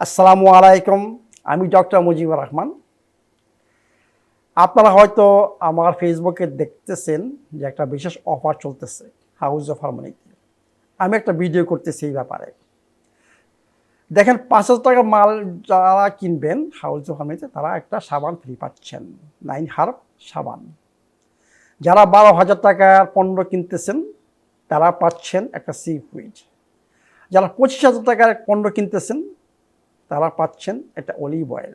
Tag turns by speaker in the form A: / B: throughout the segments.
A: আসসালামু আলাইকুম, আমি ডক্টর মুজিবুর রহমান। আপনারা হয়তো আমার ফেসবুকে দেখতেছেন যে একটা বিশেষ অফার চলতেছে হাউস অফ হারমোনিতে আমি একটা ভিডিও করতেছি এই ব্যাপারে। দেখেন, পাঁচ হাজার টাকার মাল যারা কিনবেন হাউস অফ হারমোনিতে তারা একটা সাবান ফ্রি পাচ্ছেন নাইন হার্ব সাবান। যারা বারো হাজার টাকার পণ্য কিনতেছেন, তারা পাচ্ছেন একটা সি হুইড যারা পঁচিশ হাজার টাকার পণ্য কিনতেছেন তারা পাচ্ছেন একটা অলিভ অয়েল।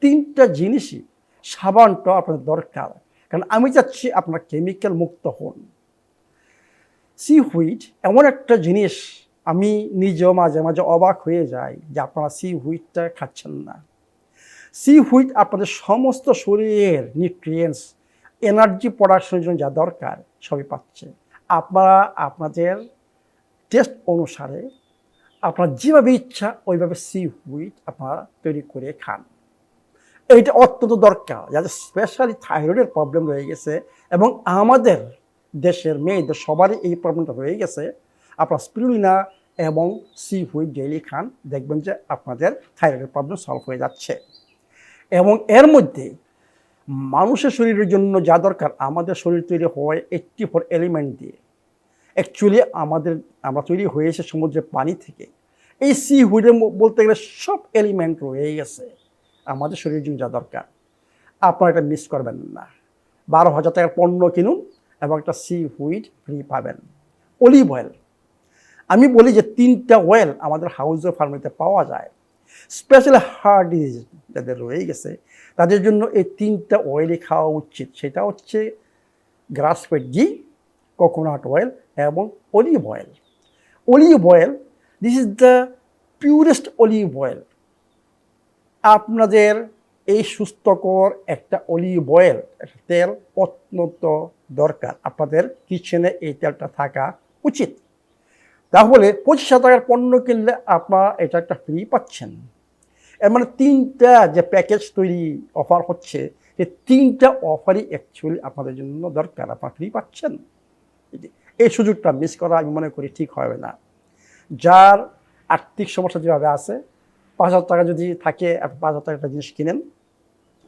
A: তিনটা জিনিসই সাবানটা আপনার দরকার। কারণ আমি চাচ্ছি আপনার কেমিক্যাল মুক্ত হন। সি হুইট এমন একটা জিনিস আমি নিজেও মাঝে মাঝে অবাক হয়ে যাই যে আপনারা সি হুইটটা খাচ্ছেন না। সি হুইট আপনাদের সমস্ত শরীরের নিউট্রিয়েন্টস এনার্জি প্রোডাকশনের জন্য যা দরকার, সবই পাচ্ছে। আপনারা আপনাদের টেস্ট অনুসারে আপনার যেভাবে ইচ্ছা, ওইভাবে সি হুইট আপনারা তৈরি করে খান। এইটা অত্যন্ত দরকার। যাদের স্পেশালি থাইরয়েডের প্রবলেম রয়ে গেছে এবং আমাদের দেশের মেয়েদের সবারই এই প্রবলেমটা রয়ে গেছে। আপনার স্পিরুলিনা এবং সি হুইট ডেইলি খান, দেখবেন যে আপনাদের থাইরয়েডের প্রবলেম সলভ হয়ে যাচ্ছে। এবং এর মধ্যে মানুষের শরীরের জন্য যা দরকার, আমাদের শরীর তৈরি হয় এইটটি ফোর এলিমেন্ট দিয়ে। অ্যাকচুয়ালি আমাদের, আমরা তৈরি হয়েছে সমুদ্রের পানি থেকে। এই সি হুইডের বলতে গেলে সব এলিমেন্ট রয়ে গেছে। আমাদের শরীরের জন্য যা দরকার। আপনারা এটা মিস করবেন না। বারো হাজার টাকার পণ্য কিনুন এবং একটা সি হুইড ফ্রি পাবেন। অলিভ অয়েল আমি বলি যে তিনটা অয়েল আমাদের হাউস অফ ফার্মেতে পাওয়া যায়। স্পেশালি হার্ট ডিজিজ যাদের রয়ে গেছে, তাদের জন্য এই তিনটা অয়েলই খাওয়া উচিত। সেটা হচ্ছে গ্রাস ফেড ঘি কোকোনাট অয়েল এবং olive oil olive oil this is the purest olive oil আপনাদের এই সুস্থকর একটা অলিভ অয়েল একটা তেল অত্যন্ত দরকার। আপনাদের কিচেনে এই তেলটা থাকা উচিত। তাহলে পঁচিশ টাকার পণ্য কিনলে আপনারা এটা একটা ফ্রি পাচ্ছেন। এর মানে তিনটা যে প্যাকেজ তৈরি অফার হচ্ছে, এই তিনটা অফারই অ্যাকচুয়ালি আপনাদের জন্য দরকার। আপনারা ফ্রি পাচ্ছেন। এই সুযোগটা মিস করা আমি মনে করি ঠিক হবে না। যার আর্থিক সমস্যা যেভাবে আছে, পাঁচ হাজার টাকা যদি থাকে পাঁচ হাজার টাকা একটা জিনিস কিনেন,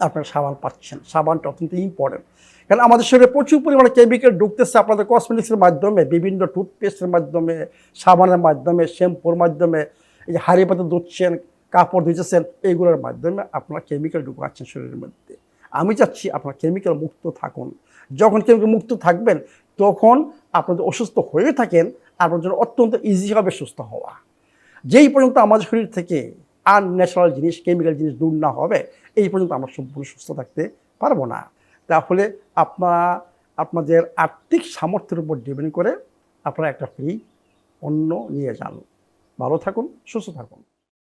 A: আপনার সাবান পাচ্ছেন। সাবানটা অত্যন্ত ইম্পর্টেন্ট কারণ আমাদের শরীরে প্রচুর পরিমাণে কেমিক্যাল ঢুকতেছে আপনাদের কসমেটিক্সের মাধ্যমে, বিভিন্ন টুথপেস্টের মাধ্যমে, সাবানের মাধ্যমে শ্যাম্পুর মাধ্যমে, এই যে হাড়ি পাতে ধুচ্ছেন, কাপড় ধুইতেছেন, এইগুলোর মাধ্যমে আপনারা কেমিক্যাল ঢুকাচ্ছেন শরীরের মধ্যে। আমি চাচ্ছি আপনার কেমিক্যাল মুক্ত থাকুন। যখন কেমিক্যাল মুক্ত থাকবেন তখন আপনাদের অসুস্থ হয়ে থাকেন আপনার জন্য অত্যন্ত ইজি হবে সুস্থ হওয়া। যেই পর্যন্ত আমাদের শরীর থেকে আনন্যাচারাল জিনিস কেমিক্যাল জিনিস দূর না হবে, এই পর্যন্ত আমরা সম্পূর্ণ সুস্থ থাকতে পারব না। তাহলে আপনারা আপনাদের আর্থিক সামর্থ্যের উপর ডিপেন্ড করে আপনারা একটা ফ্রি অন্য নিয়ে যান। ভালো থাকুন, সুস্থ থাকুন।